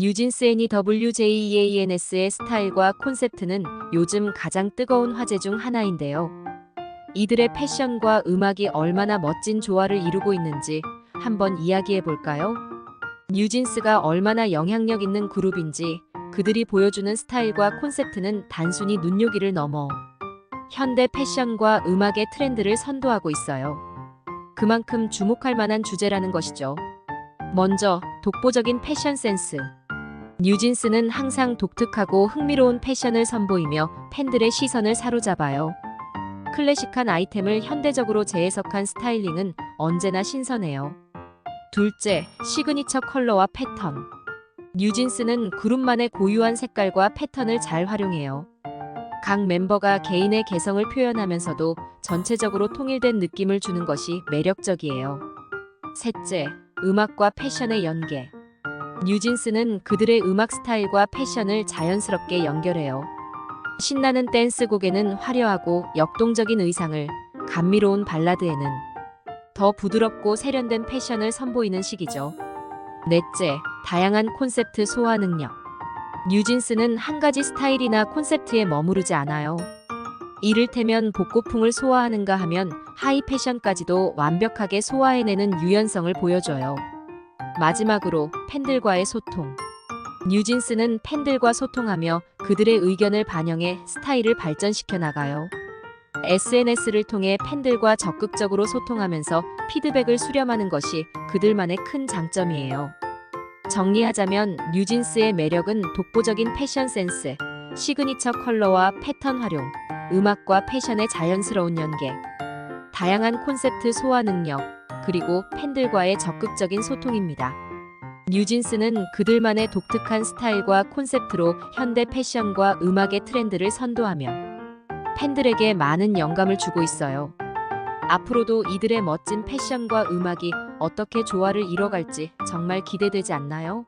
뉴진스 NEWJEANS의 스타일과 콘셉트는 요즘 가장 뜨거운 화제 중 하나인데요. 이들의 패션과 음악이 얼마나 멋진 조화를 이루고 있는지 한번 이야기해 볼까요? 뉴진스가 얼마나 영향력 있는 그룹인지 그들이 보여주는 스타일과 콘셉트는 단순히 눈요기를 넘어 현대 패션과 음악의 트렌드를 선도하고 있어요. 그만큼 주목할 만한 주제라는 것이죠. 먼저 독보적인 패션 센스. 뉴진스는 항상 독특하고 흥미로운 패션을 선보이며 팬들의 시선을 사로잡아요. 클래식한 아이템을 현대적으로 재해석한 스타일링은 언제나 신선해요. 둘째, 시그니처 컬러와 패턴. 뉴진스는 그룹만의 고유한 색깔과 패턴을 잘 활용해요. 각 멤버가 개인의 개성을 표현하면서도 전체적으로 통일된 느낌을 주는 것이 매력적이에요. 셋째, 음악과 패션의 연계. 뉴진스는 그들의 음악 스타일과 패션을 자연스럽게 연결해요. 신나는 댄스곡에는 화려하고 역동적인 의상을, 감미로운 발라드에는 더 부드럽고 세련된 패션을 선보이는 시기죠. 넷째, 다양한 콘셉트 소화 능력. 뉴진스는 한 가지 스타일이나 콘셉트에 머무르지 않아요. 이를테면 복고풍을 소화하는가 하면 하이 패션까지도 완벽하게 소화해내는 유연성을 보여줘요. 마지막으로 팬들과의 소통. 뉴진스는 팬들과 소통하며 그들의 의견을 반영해 스타일을 발전시켜 나가요. SNS를 통해 팬들과 적극적으로 소통하면서 피드백을 수렴하는 것이 그들만의 큰 장점이에요. 정리하자면 뉴진스의 매력은 독보적인 패션 센스, 시그니처 컬러와 패턴 활용, 음악과 패션의 자연스러운 연계, 다양한 콘셉트 소화 능력, 그리고 팬들과의 적극적인 소통입니다. 뉴진스는 그들만의 독특한 스타일과 콘셉트로 현대 패션과 음악의 트렌드를 선도하며 팬들에게 많은 영감을 주고 있어요. 앞으로도 이들의 멋진 패션과 음악이 어떻게 조화를 이뤄갈지 정말 기대되지 않나요?